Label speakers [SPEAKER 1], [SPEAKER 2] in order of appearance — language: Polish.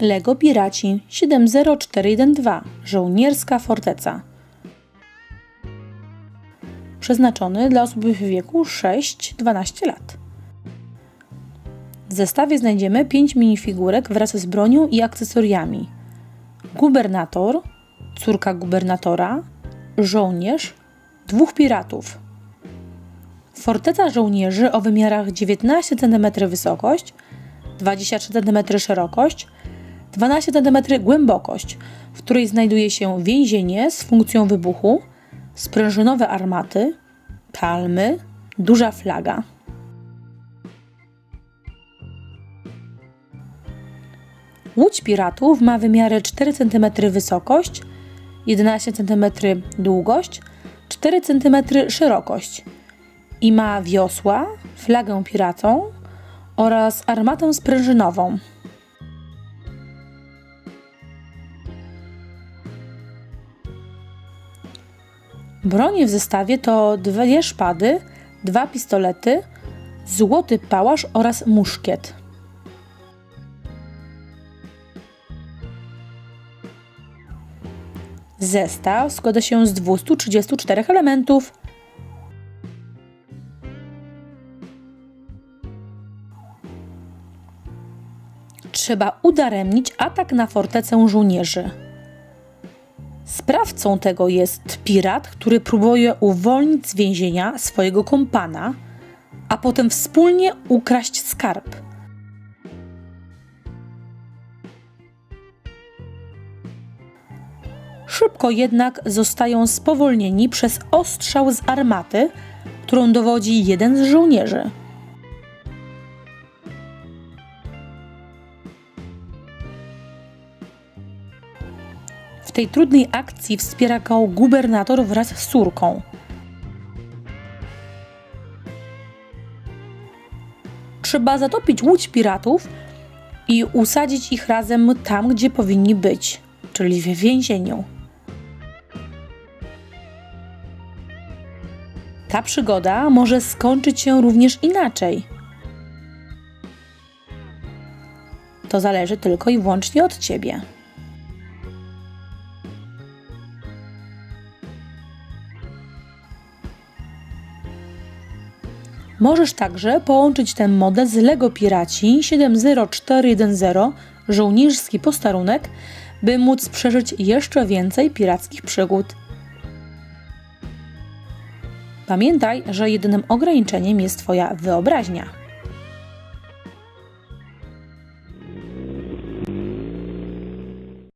[SPEAKER 1] Lego Piraci 70412 Żołnierska Forteca Przeznaczony dla osób w wieku 6-12 lat. W zestawie znajdziemy 5 minifigurek wraz z bronią i akcesoriami. Gubernator, córka gubernatora, żołnierz, dwóch piratów. Forteca żołnierzy o wymiarach 19 cm wysokość, 23 cm szerokość, 12 cm głębokość, w której znajduje się więzienie z funkcją wybuchu, sprężynowe armaty, palmy, duża flaga. Łódź piratów ma wymiary 4 cm wysokość, 11 cm długość, 4 cm szerokość i ma wiosła, flagę piratą oraz armatę sprężynową. Bronie w zestawie to dwie szpady, dwa pistolety, złoty pałasz oraz muszkiet. Zestaw składa się z 234 elementów. Trzeba udaremnić atak na fortecę żołnierzy. Sprawcą tego jest pirat, który próbuje uwolnić z więzienia swojego kompana, a potem wspólnie ukraść skarb. Szybko jednak zostają spowolnieni przez ostrzał z armaty, którą dowodzi jeden z żołnierzy. W tej trudnej akcji wspiera go gubernator wraz z córką. Trzeba zatopić łódź piratów i usadzić ich razem tam, gdzie powinni być, czyli w więzieniu. Ta przygoda może skończyć się również inaczej. To zależy tylko i wyłącznie od ciebie. Możesz także połączyć ten model z LEGO Piraci 70410 żołnierski posterunek, by móc przeżyć jeszcze więcej pirackich przygód. Pamiętaj, że jedynym ograniczeniem jest Twoja wyobraźnia.